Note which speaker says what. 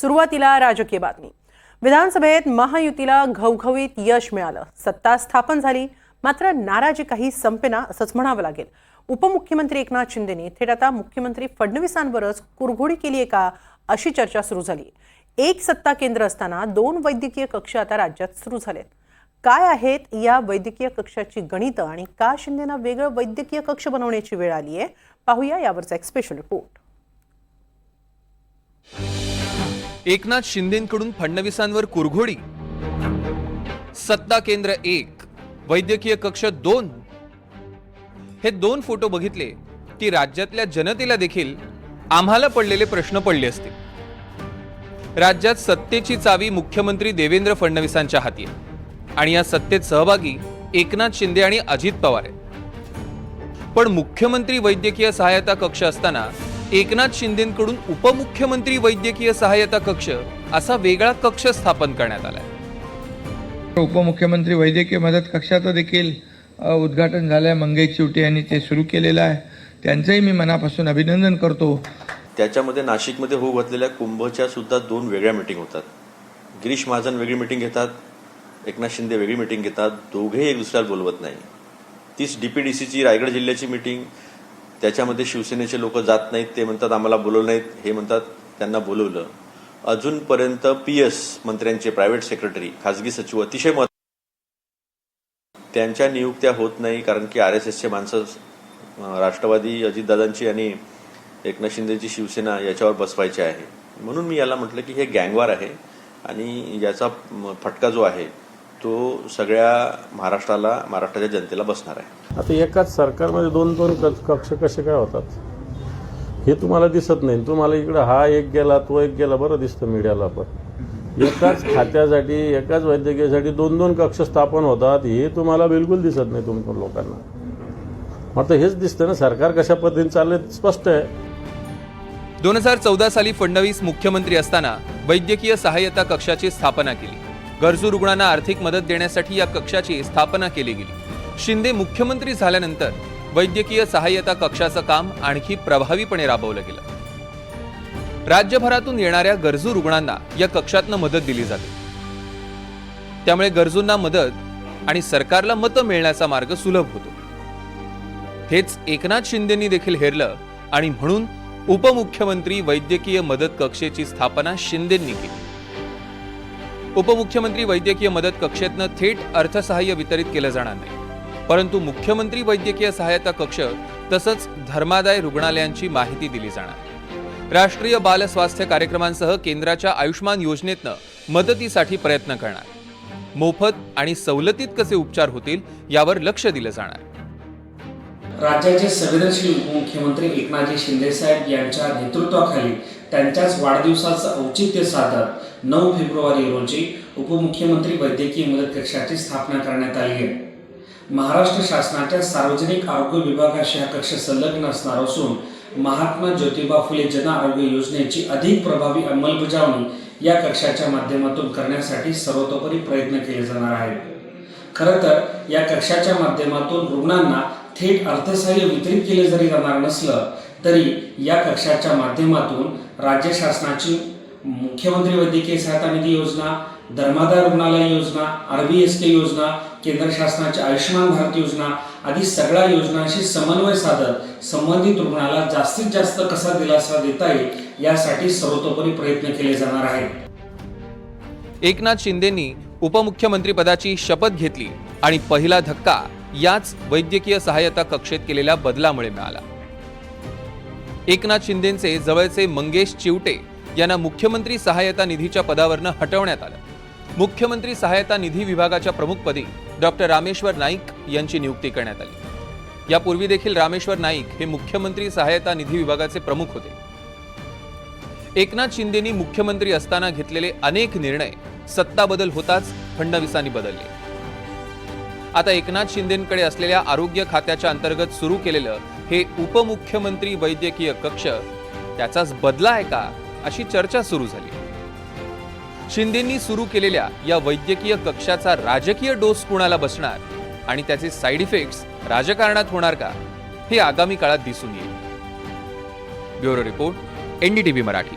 Speaker 1: सुरुवातीला राजकीय बातमी. विधानसभेत महायुतीला घवघवीत यश मिळालं. सत्ता स्थापन झाली. मात्र नाराजी काही संपेना असंच म्हणावं लागेल. उपमुख्यमंत्री एकनाथ शिंदेनी थेट आता मुख्यमंत्री फडणवीसांवरच कुरघोडी केली आहे का अशी चर्चा सुरू झाली. एक सत्ता केंद्र असताना दोन वैद्यकीय कक्ष आता राज्यात सुरू झालेत. काय आहेत या वैद्यकीय कक्षाची गणितं आणि का शिंदेना वेगळं वैद्यकीय कक्ष बनवण्याची वेळ आली आहे पाहूया यावरचा एक स्पेशल रिपोर्ट
Speaker 2: एकनाथ शिंदेकडून फडणवीसांवर कुरघोडी. सत्ता केंद्र एक वैद्यकीय कक्ष दोन. हे दोन फोटो बघितले की राज्यातल्या जनतेला देखील आम्हाला पडलेले प्रश्न पडले असतील. राज्यात सत्तेची चावी मुख्यमंत्री देवेंद्र फडणवीसांच्या हाती आहे. आणि या सत्तेत सहभागी एकनाथ शिंदे आणि अजित पवार आहेत. पण मुख्यमंत्री वैद्यकीय सहायता कक्ष असताना एकनाथ शिंदेकडून उपमुख्यमंत्री वैद्यकीय सहायता कक्ष असा वेगळा कक्ष स्थापन करण्यात आलाय.
Speaker 3: उपमुख्यमंत्री वैद्यकीय मदत कक्षाचं देखील उद्घाटन झालं आहे मंगेश चिवटे यांनी ते सुरू केलेलं आहे. त्यांचंही मी मनापासून अभिनंदन करतो.
Speaker 4: त्याच्यामध्ये नाशिकमध्ये होऊ घातलेल्या कुंभच्या सुद्धा दोन वेगळ्या मिटिंग होतात. गिरीश महाजन वेगळी मिटिंग घेतात. एकनाथ शिंदे वेगळी मिटिंग घेतात. दोघेही एक दुसऱ्याला बोलवत नाही. तीच डीपीडीसीची रायगड जिल्ह्याची मिटिंग त्याच्यामध्ये शिवसेनेचे लोक जात नाहीत ते म्हणतात आम्हाला बोलवलं नाहीत हे म्हणतात त्यांना बोलवलं. अजूनपर्यंत पी एस मंत्र्यांचे प्रायव्हेट सेक्रेटरी खासगी सचिव अतिशय महत्त्व त्यांच्या नियुक्त्या होत नाही कारण की आर एस एसचे माणसं राष्ट्रवादी अजितदादांची आणि एकनाथ शिंदेची शिवसेना याच्यावर बसवायची आहे. म्हणून मी याला म्हटलं की हे गँगवार आहे आणि याचा फटका जो आहे तो सगळ्या महाराष्ट्राला महाराष्ट्राच्या जनतेला बसणार आहे.
Speaker 5: आता एकाच सरकारमध्ये दोन दोन क- कक्ष कसे काय होतात? हे तुम्हाला दिसत नाही. तुम्हाला इकडं हा एक गेला तो एक गेला बरं दिसतं मीडियाला पण. एकाच खात्यासाठी एकाच वैद्यकीयसाठी दोन दोन कक्ष स्थापन होतात हे तुम्हाला बिलकुल दिसत नाही तुमच्या लोकांना. आता हेच दिसतं ना सरकार कशा पद्धतीने चाललंय स्पष्ट आहे.
Speaker 2: दोन हजार चौदा साली फडणवीस मुख्यमंत्री असताना वैद्यकीय सहाय्यता कक्षाची स्थापना केली. गरजू रुग्णांना आर्थिक मदत देण्यासाठी या कक्षाची स्थापना केली गेली. शिंदे मुख्यमंत्री झाल्यानंतर वैद्यकीय सहाय्यता कक्षाचं काम आणखी प्रभावीपणे राबवलं गेलं. राज्यभरातून येणाऱ्या गरजू रुग्णांना या कक्षातनं मदत दिली जाते. त्यामुळे गरजूंना मदत आणि सरकारला मतं मिळण्याचा मार्ग सुलभ होतो. हेच एकनाथ शिंदेनी देखील हेरलं आणि म्हणून उपमुख्यमंत्री वैद्यकीय मदत कक्षेची स्थापना शिंदेंनी केली. उपमुख्यमंत्री वैद्यकीय मदत कक्षेतनं थेट अर्थसहाय्य वितरित केलं जाणार नाही. परंतु मुख्यमंत्री वैद्यकीय सहायता कक्ष तसंच धर्मादाय रुग्णालयांची माहिती दिली जाणार. राष्ट्रीय बाल स्वास्थ्य कार्यक्रमांसह केंद्राच्या आयुष्मान योजनेतनं मदतीसाठी प्रयत्न करणार. मोफत आणि सवलतीत कसे उपचार होतील यावर लक्ष दिलं जाणार.
Speaker 6: राज्याचे संवेदनशील उपमुख्यमंत्री एकनाथजी शिंदेसाहेब यांच्या नेतृत्वाखाली त्यांच्याच वाढदिवसाचं औचित्य साधत नऊ फेब्रुवारी रोजी उपमुख्यमंत्री वैद्यकीय मदत कक्षाची स्थापना करण्यात आली आहे. महाराष्ट्र शासनाच्या सार्वजनिक आरोग्य विभागाशी हा कक्ष संलग्न असणार असून महात्मा ज्योतिबा फुले जन आरोग्य योजनेची अधिक प्रभावी अंमलबजावणी या कक्षाच्या माध्यमातून करण्यासाठी सर्वतोपरी प्रयत्न केले जाणार आहेत. खरं तर या कक्षाच्या माध्यमातून रुग्णांना थेट अर्थसहाय्य वितरित केले जरी जाणार नसलं तरी या कक्षाच्या माध्यमातून राज्य शासनाची मुख्यमंत्री वैद्यकीय सहायता निधी योजना धर्मादाय रुग्णालय योजना आर बी एस के योजना केंद्र शासनाची आयुष्यमान भारत योजना आदी सगळ्या योजनांशी समन्वय साधत संबंधित रुग्णाला जास्तीत जास्त कसा दिलासा देता येईल यासाठी सर्वतोपरी प्रयत्न केले जाणार आहेत.
Speaker 2: एकनाथ शिंदेंनी उपमुख्यमंत्री पदाची शपथ घेतली आणि पहिला धक्का याच वैद्यकीय सहाय्यता कक्षेत केलेल्या बदलामुळे मिळाला. एकनाथ शिंदेचे जवळचे मंगेश चिवटे यांना मुख्यमंत्री सहाय्यता निधीच्या पदावरनं हटवण्यात आलं. मुख्यमंत्री सहायता निधी विभागाच्या प्रमुखपदी डॉक्टर रामेश्वर नाईक यांची नियुक्ती करण्यात आली. यापूर्वी देखील रामेश्वर नाईक हे मुख्यमंत्री सहायता निधी विभागाचे प्रमुख होते. एकनाथ शिंदेनी मुख्यमंत्री असताना घेतलेले अनेक निर्णय सत्ता बदल होताच फडणवीसांनी बदलले. आता एकनाथ शिंदेकडे असलेल्या आरोग्य खात्याच्या अंतर्गत सुरू केलेलं हे उपमुख्यमंत्री वैद्यकीय कक्ष त्याचाच बदला आहे का अशी चर्चा सुरू झाली. शिंदेंनी सुरू केलेल्या या वैद्यकीय कक्षाचा राजकीय डोस कुणाला बसणार आणि त्याचे साईड इफेक्ट्स राजकारणात होणार का हे आगामी काळात दिसून येईल. Bureau report NDTV Marathi.